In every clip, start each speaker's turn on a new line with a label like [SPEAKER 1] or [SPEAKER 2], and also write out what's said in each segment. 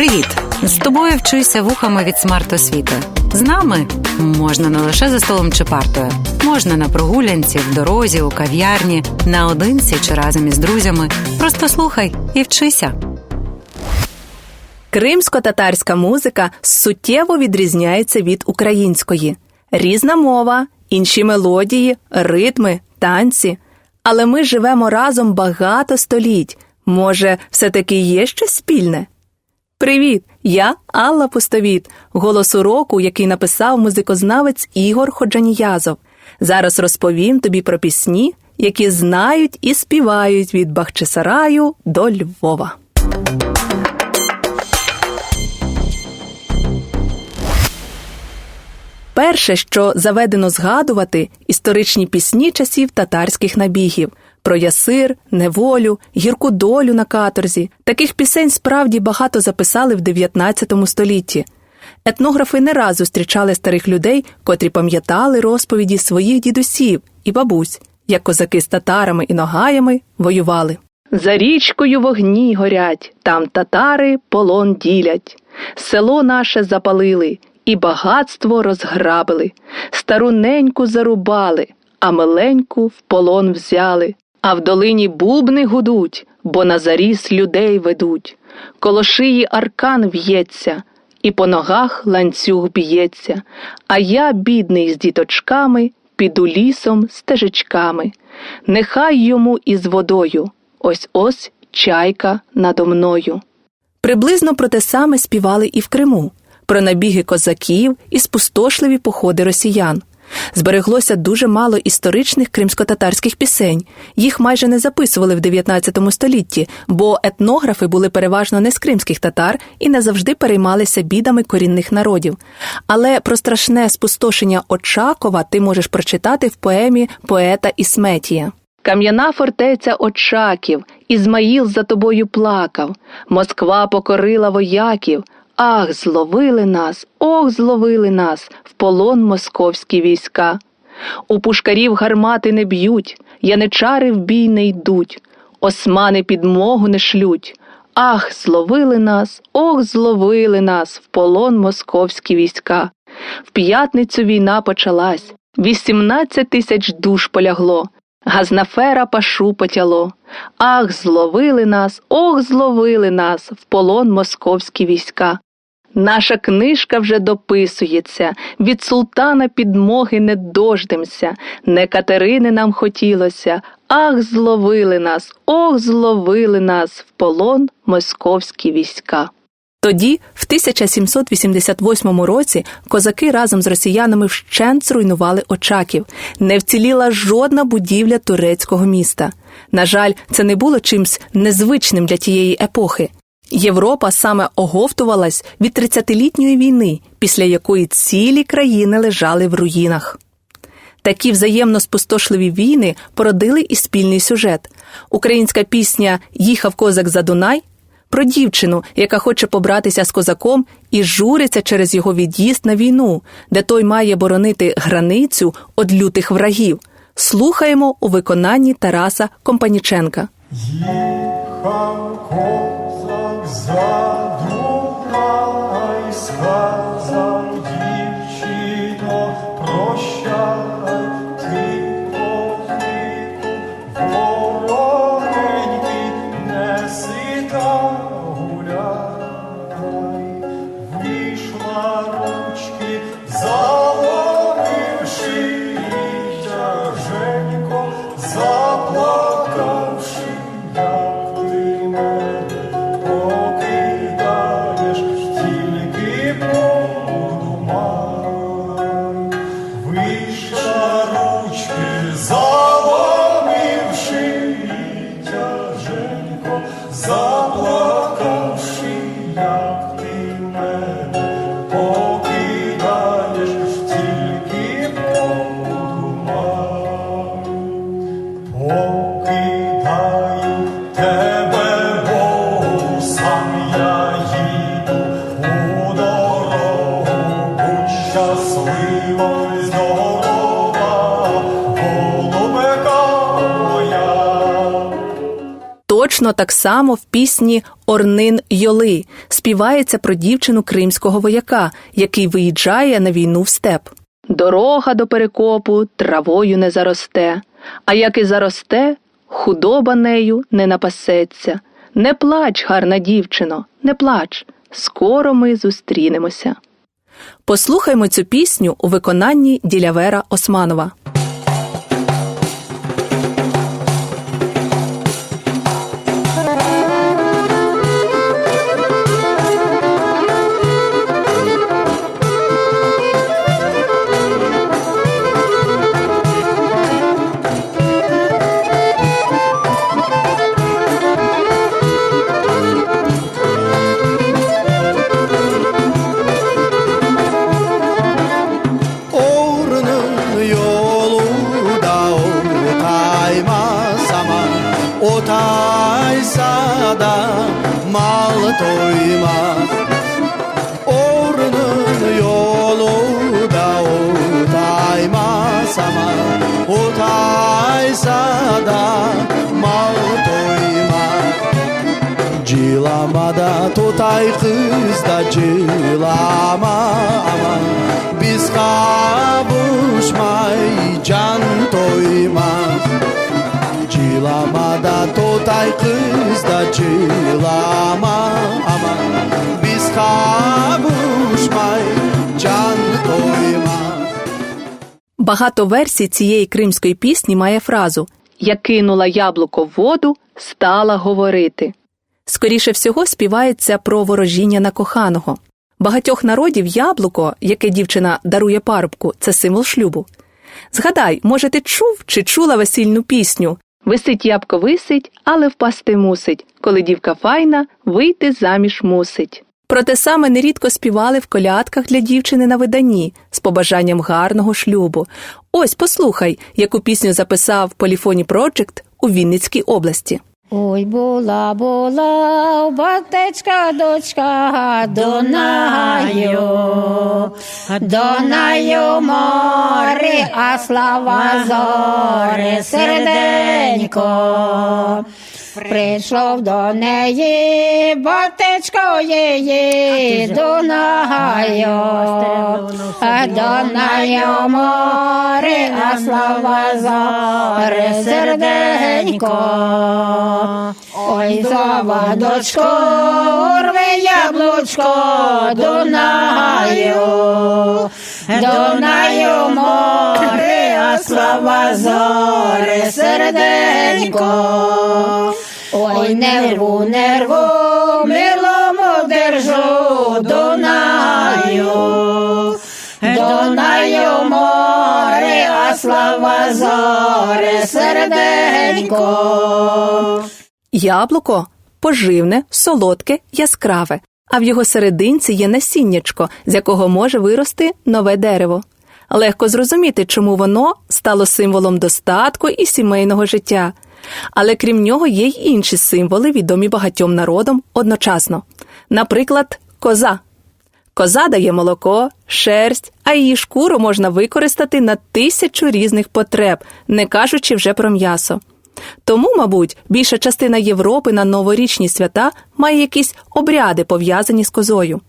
[SPEAKER 1] Привіт! З тобою вчуся вухами від смарт-освіти. З нами можна не лише за столом чи партою, можна на прогулянці, в дорозі, у кав'ярні, наодинці чи разом із друзями. Просто слухай і вчися.
[SPEAKER 2] Кримсько-татарська музика суттєво відрізняється від української. Різна мова, інші мелодії, ритми, танці. Але ми живемо разом багато століть. Може, все-таки є щось спільне? Привіт! Я Алла Пустовіт, голос уроку, який написав музикознавець Ігор Ходжаніязов. Зараз розповім тобі про пісні, які знають і співають від Бахчисараю до Львова. Перше, що заведено згадувати, історичні пісні часів татарських набігів про ясир, неволю, гірку долю на каторзі. Таких пісень справді багато записали в 19 столітті. Етнографи не раз зустрічали старих людей, котрі пам'ятали розповіді своїх дідусів і бабусь, як козаки з татарами і ногаями воювали. За річкою вогні горять, там татари полон ділять. Село наше запалили і багатство розграбили, стару неньку зарубали, а миленьку в полон взяли. А в долині бубни гудуть, бо на заріс людей ведуть. Коло шиї аркан в'ється, і по ногах ланцюг б'ється. А я, бідний з діточками, піду лісом стежечками. Нехай йому із водою, ось ось чайка надо мною. Приблизно про те саме співали і в Криму, про набіги козаків і спустошливі походи росіян. Збереглося дуже мало історичних кримсько-татарських пісень. Їх майже не записували в 19 столітті, бо етнографи були переважно не з кримських татар і не завжди переймалися бідами корінних народів. Але про страшне спустошення Очакова ти можеш прочитати в поемі поета Ісметія. Кам'яна фортеця Очаків, Ізмаїл за тобою плакав, Москва покорила вояків. Ах, зловили нас, ох, зловили нас в полон московські війська. У пушкарів гармати не б'ють, яничари в бій не йдуть, османи підмогу не шлють. Ах, зловили нас, ох, зловили нас в полон московські війська. В п'ятницю війна почалась, вісімнадцять тисяч душ полягло. Газнафера пашу потяло. Ах, зловили нас, ох, зловили нас в полон московські війська. Наша книжка вже дописується, від султана підмоги не дождемся, не Катерини нам хотілося, ах, зловили нас, ох, зловили нас в полон московські війська. Тоді, в 1788 році, козаки разом з росіянами вщент зруйнували Очаків. Не вціліла жодна будівля турецького міста. На жаль, це не було чимсь незвичним для тієї епохи. Європа саме оговтувалась від 30-літньої війни, після якої цілі країни лежали в руїнах. Такі взаємно спустошливі війни породили і спільний сюжет. Українська пісня Їхав козак за Дунай про дівчину, яка хоче побратися з козаком і журиться через його від'їзд на війну, де той має боронити границю від лютих врагів. Слухаємо у виконанні Тараса Компаніченка.
[SPEAKER 3] Їхав козак за Дунай, сказав дівчино, прощай,
[SPEAKER 2] Точно так само в пісні Орнин Йоли співається про дівчину кримського вояка, який виїжджає на війну в степ. Дорога до перекопу травою не заросте, а як і заросте, худоба нею не напасеться. Не плач, гарна дівчино, не плач. Скоро ми зустрінемося. Послухаймо цю пісню у виконанні Ділявера Османова.
[SPEAKER 4] Otaysa da mal toymaz Ornun yolu da otaymas ama Otaysa da mal toymaz Cilamada tutay kız da cilama Tutay kız da cilama aman Biz kavuşmay can doymaz
[SPEAKER 2] Багато версій цієї кримської пісні має фразу Я кинула яблуко в воду, стала говорити. Скоріше всього співається про ворожіння на коханого. Багатьох народів яблуко, яке дівчина дарує парубку, це символ шлюбу. Згадай, може, ти чув чи чула весільну пісню Висить ябко висить, але впасти мусить. Коли дівка файна, вийти заміж мусить. Проте саме нерідко співали в колядках для дівчини на виданні з побажанням гарного шлюбу. Ось послухай, яку пісню записав Поліфоні Проджект у Вінницькій області.
[SPEAKER 5] Ой, була, була, батечка, дочка, Дунаю, Дунаю море, а слава зори серденько. Прийшов до неї, батечко її, Дунаю, Дунаю море, а слава зоре, серденько. Ой, заводочко, урви яблучко, Дунаю, Дунаю море, а слава зоре, серденько. Ой, нерву, нерву, милому держу, Дунаю, Дунаю море, а слава зоре, серденько.
[SPEAKER 2] Яблуко поживне, солодке, яскраве, а в його серединці є насіннячко, з якого може вирости нове дерево. Легко зрозуміти, чому воно стало символом достатку і сімейного життя. Але крім нього є й інші символи, відомі багатьом народам одночасно. Наприклад, коза. Коза дає молоко, шерсть, а її шкуру можна використати на тисячу різних потреб, не кажучи вже про м'ясо. Тому, мабуть, більша частина Європи на новорічні свята має якісь обряди, пов'язані з козою.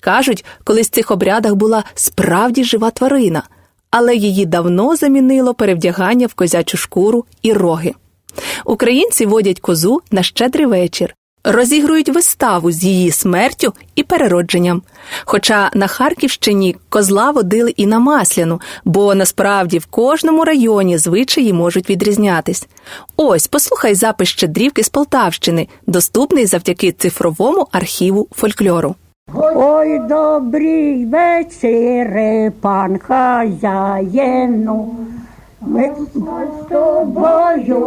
[SPEAKER 2] Кажуть, колись в цих обрядах була справді жива тварина, але її давно замінило перевдягання в козячу шкуру і роги. Українці водять козу на щедрий вечір, розігрують виставу з її смертю і переродженням. Хоча на Харківщині козла водили і на масляну, бо насправді в кожному районі звичаї можуть відрізнятись. Ось послухай запис щедрівки з Полтавщини, доступний завдяки цифровому архіву фольклору.
[SPEAKER 6] Ой, добрий вечір, пан хазяїну. Ми з тобою,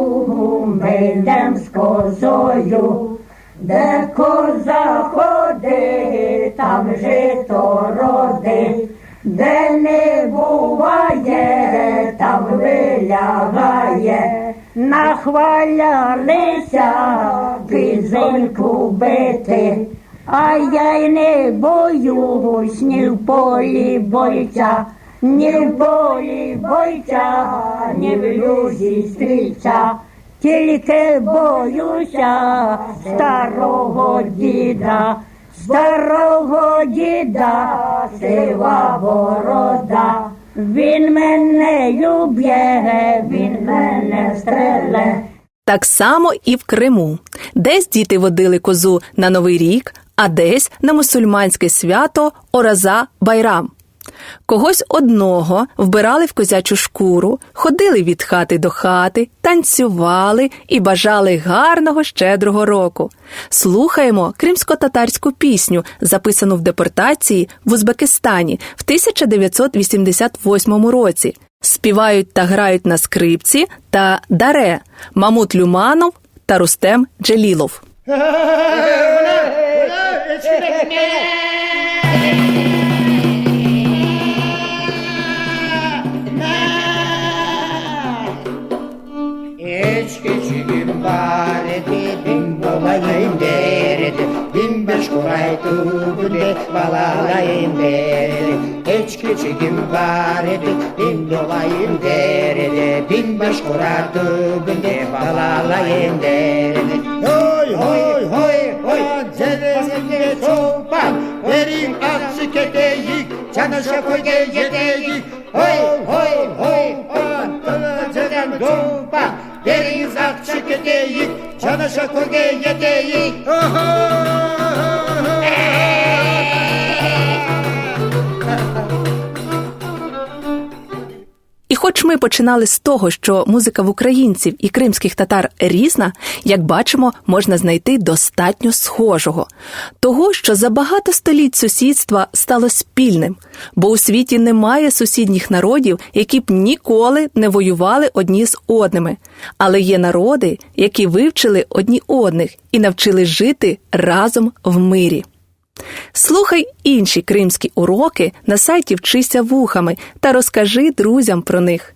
[SPEAKER 6] ми йдем з козою, де коза ходить, там жито родить, де не буває, там вилягає, нахвалялися кизоньку бити. А я й не боюсь ні в полі бойця, ні в полі бойця, ні в люзі стрільця. тільки боюся старого діда, старого діда, сива борода. Він мене люб'є, він мене стреле.
[SPEAKER 2] Так само і в Криму. Десь діти водили козу на Новий рік, а десь на мусульманське свято Ораза Байрам. Когось одного вбирали в козячу шкуру, ходили від хати до хати, танцювали і бажали гарного щедрого року. Слухаємо кримсько-татарську пісню, записану в депортації в Узбекистані в 1988 році. Співають та грають на скрипці та даре Мамут Люманов та Рустем Джелілов.
[SPEAKER 7] vareti Bin olayım derdi Bin beş kuraydı güle balalayım derdi Hiç küçüğüm vareti Bin dolayım derdi Bin beş kurardı güle balalayım derdi Hoy hoy hoy hoy Zelenine soğupan Verin atsı keteyik Çana şapı gel yedeyik Hoy hoy hoy hoy Tılaceden doğupan Deriniz akça gödeyik, çanaşa koge yedeyik.
[SPEAKER 2] Oho! Ми починали з того, що музика в українців і кримських татар різна, як бачимо, можна знайти достатньо схожого, того, що за багато століть сусідства стало спільним, бо у світі немає сусідніх народів, які б ніколи не воювали одні з одними. Але є народи, які вивчили одні одних і навчили жити разом в мирі. Слухай інші кримські уроки на сайті Вчися вухами та розкажи друзям про них.